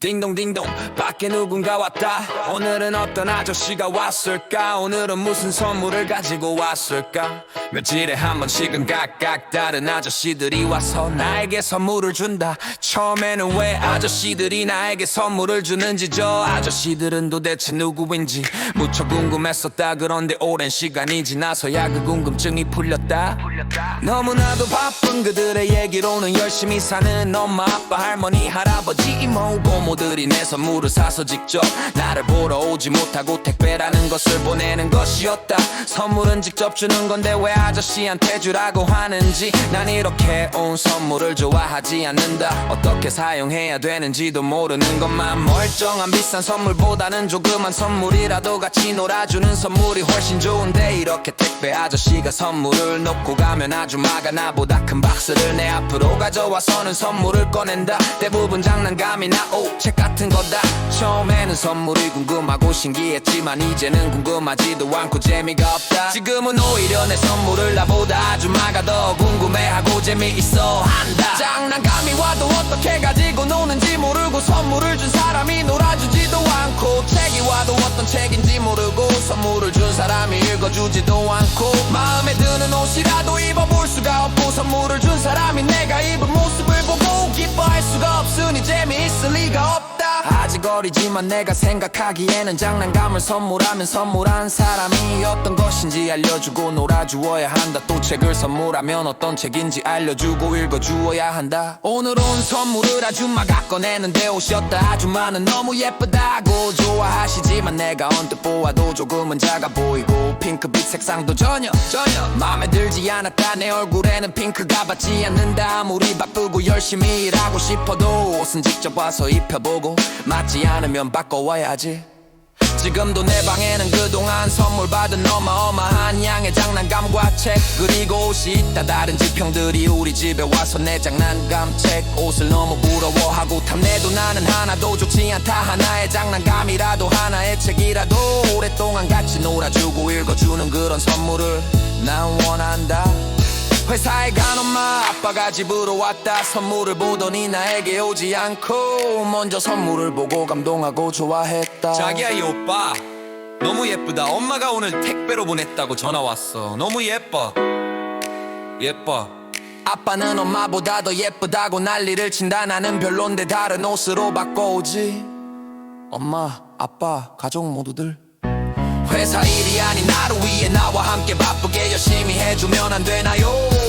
딩동딩동 밖에 누군가 왔다. 오늘은 어떤 아저씨가 왔을까? 오늘은 무슨 선물을 가지고 왔을까? 며칠에 한 번씩은 각각 다른 아저씨들이 와서 나에게 선물을 준다. 처음에는 왜 아저씨들이 나에게 선물을 주는지 저 아저씨들은 도대체 누구인지 무척 궁금했었다. 그런데 오랜 시간이 지나서야 그 궁금증이 풀렸다 너무나도 바쁜 그들의 얘기로는 열심히 사는 엄마 아빠 할머니 할아버지 이모 고모들이 내 선물을 사서 직접 나를 보러 오지 못하고 택배라는 것을 보내는 것이었다. 선물은 직접 주는 건데 왜 아저씨한테 주라고 하는지 난 이렇게 온 선물을 좋아하지 않는다. 어떻게 사용해야 되는지도 모르는 것만 멀쩡한 비싼 선물보다는 조그만 선물이라도 같이 놀아주는 선물이 훨씬 좋은데 이렇게 택배 아저씨가 선물을 놓고 가면 아줌마가 나보다 큰 박스를 내 앞으로 가져와서는 선물을 꺼낸다. 대부분 장난감이나 옷, 책 같은 거다. 처음에는 선물이 궁금하고 신기했지만 이제는 궁금하지도 않고 재미가 없다. 지금은 오히려 내 선물을 나보다 아줌마가 더 궁금해하고 재미있어 한다. 장난감이 와도 어떻게 가지고 노는지 모르고 선물을 준 사람이 놀아주지도 않고 책이 와도 어떤 책인지 모르고 사람이 읽어주지도 않고 마음에 드는 옷이라도 입어볼 수가 없고 선물을 준 사람이 내가 입은 모습을 보고 기뻐할 수가 없으니 재미있을 리가 없다 아직 어리지만 내가 생각하기에는 장난감을 선물하면 선물한 사람이 어떤 것인지 알려주고 놀아주어야 한다. 또 책을 선물하면 어떤 책인지 알려주고 읽어주어야 한다. 오늘 온 선물을 아줌마가 꺼내는데 옷이었다. 아줌마는 너무 예쁘다고 좋아하시지만 내가 언뜻 보아도 조금은 작아 보이고 핑크빛 색상도 전혀 전혀 마음에 들지 않았다. 내 얼굴에는 핑크가 받지 않는다. 아무리 바쁘고 열심히 일하고 싶어도 옷은 직접 와서 입혀보고 맞지 않으면 바꿔와야지. 지금도 내 방에는 그동안 선물 받은 어마어마한 양의 장난감과 책 그리고 옷이 있다. 다른 지평들이 우리 집에 와서 내 장난감 책. 옷을 너무 부러워하고 탐내도 나는 하나도 좋지 않다. 하나의 장난감이라도 하나의 책이라도 오랫동안 같이 놀아주고 읽어주는 그런 선물을 난 원한다 회사에 간 엄마 아빠가 집으로 왔다. 선물을 보더니 나에게 오지 않고 먼저 선물을 보고 감동하고 좋아했다. 자기야 이 오빠. 너무 예쁘다. 엄마가 오늘 택배로 보냈다고 전화 왔어. 너무 예뻐. 예뻐. 아빠는 엄마보다 더 예쁘다고 난리를 친다. 나는 별론데 다른 옷으로 바꿔오지. 엄마 아빠 가족 모두들. 회사 일이 아닌 하루 위에 나와 함께 바쁘게 열심히 해주면 안 되나요